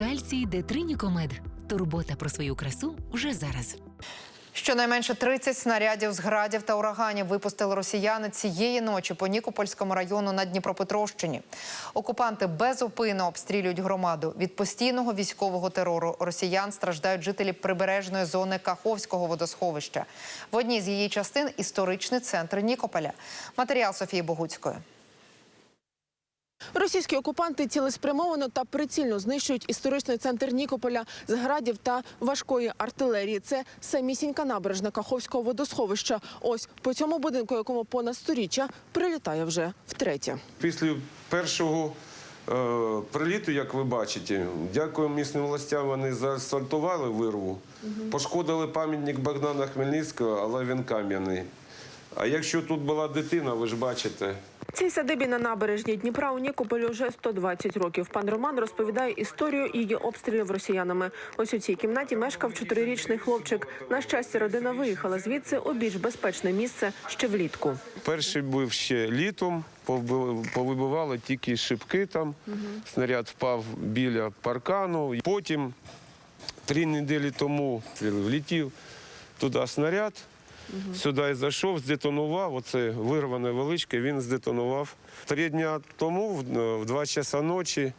Кальцій Детринікомед. Турбота про свою красу вже зараз. Щонайменше 30 снарядів з градів та ураганів випустили росіяни цієї ночі по Нікопольському району на Дніпропетровщині. Окупанти безупинно обстрілюють громаду. Від постійного військового терору росіян страждають жителі прибережної зони Каховського водосховища. В одній з її частин історичний центр Нікополя. Матеріал Софії Богуцької. Російські окупанти цілеспрямовано та прицільно знищують історичний центр Нікополя з градів та важкої артилерії. Це самісінька набережна Каховського водосховища. Ось по цьому будинку, якому понад сторіччя, прилітає вже втретє. Після першого е, приліту, як ви бачите, дякую місним властям, вони заасфальтували вирву, пошкодили пам'ятник Богдана Хмельницького, але він кам'яний. А якщо тут була дитина, ви ж бачите, Цій садибі на набережній Дніпра у Нікополі вже 120 років. Пан Роман розповідає історію її обстрілів росіянами. Ось у цій кімнаті мешкав чотирирічний хлопчик. На щастя, родина виїхала звідси у більш безпечне місце ще влітку. перший був ще літом, повибивали тільки шибки там, снаряд впав біля паркану. Потім три неділі тому влетів туди снаряд, сюди і зайшов, здетонував. Оце вирване величке, він здетонував. Три дня тому, в- в два часа ночі,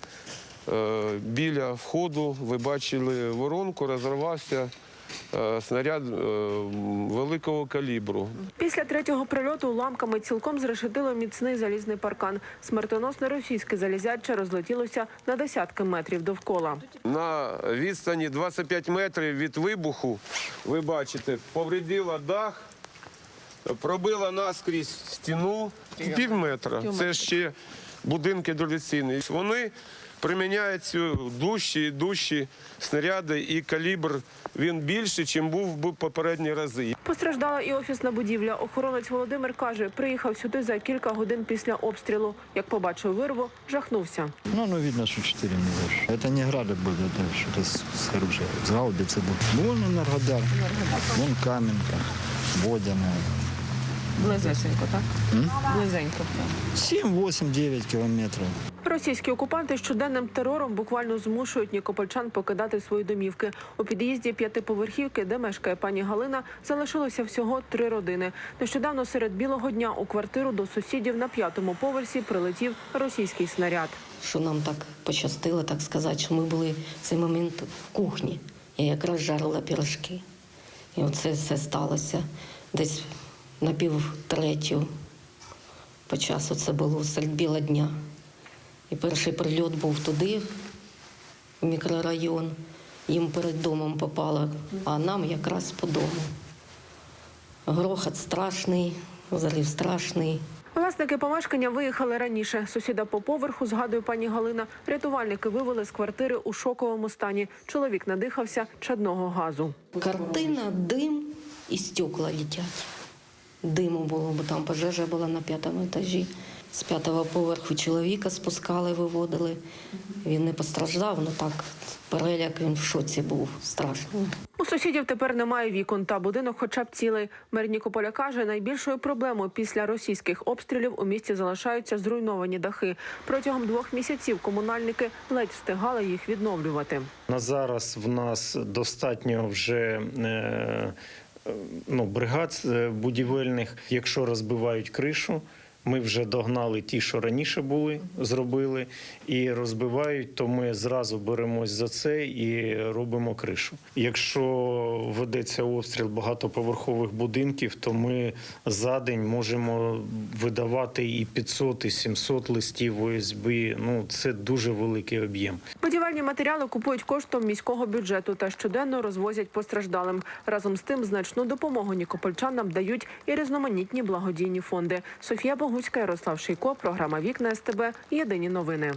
е, біля входу ви бачили воронку, розірвався е, снаряд е, великого калібру. Після третього прильоту уламками цілком зрешетило міцний залізний паркан. Смертоносне російське залізяче розлетілося на десятки метрів довкола. На відстані 25 метрів від вибуху, ви бачите, повредила дах, пробила наскрізь стіну пів метра. Це ще будинки дореволюційні. Вони приміняють цю дужчі і дужчі снаряди, і калібр він більший, ніж був би попередні рази. Постраждала і офісна будівля. Охоронець Володимир каже, приїхав сюди за кілька годин після обстрілу. Як побачив вирву, жахнувся. Ну, ну, видно, что 4 не больше. Это не грады были, это что-то с, с оружия. С гаубицы был. Вон Энергодар, вон Каменка, Водяная. Близесенько, так? Близенько. 7, 8, 9 километров. Російські окупанти щоденним терором буквально змушують нікопольчан покидати свої домівки. У під'їзді п'ятиповерхівки, де мешкає пані Галина, залишилося всього три родини. Нещодавно серед білого дня у квартиру до сусідів на п'ятому поверсі прилетів російський снаряд. що нам так пощастило, так сказати, що ми були в цей момент в кухні. Я якраз жарила пірожки. І оце все сталося десь на пів третю по часу це було серед біла дня. І перший прильот був туди, в мікрорайон. Їм перед домом попало, а нам якраз по дому. Грохот страшний, взрив страшний. Власники помешкання виїхали раніше. Сусіда по поверху, згадує пані Галина, рятувальники вивели з квартири у шоковому стані. Чоловік надихався чадного газу. Картина, дим і стекла летять. Диму було, бо там пожежа була на п'ятому етажі. З п'ятого поверху чоловіка спускали, виводили. Він не постраждав, ну так, переляк він в шоці був страшно. У сусідів тепер немає вікон, та будинок, хоча б цілий. Мер Нікополя каже, найбільшою проблемою після російських обстрілів у місті залишаються зруйновані дахи. Протягом двох місяців комунальники ледь встигали їх відновлювати. На зараз в нас достатньо вже е, е, ну, бригад е, будівельних. Якщо розбивають кришу, ми вже догнали ті, що раніше були, зробили, і розбивають, то ми зразу беремось за це і робимо кришу. Якщо ведеться обстріл багатоповерхових будинків, то ми за день можемо видавати і 500, і 700 листів ОСБ. Ну це дуже великий об'єм. Будівельні матеріали купують коштом міського бюджету та щоденно розвозять постраждалим. Разом з тим значну допомогу нікопольчанам дають і різноманітні благодійні фонди. Софія Богуцька, Ярослав Шийко, програма Вікна СТБ. Єдині новини.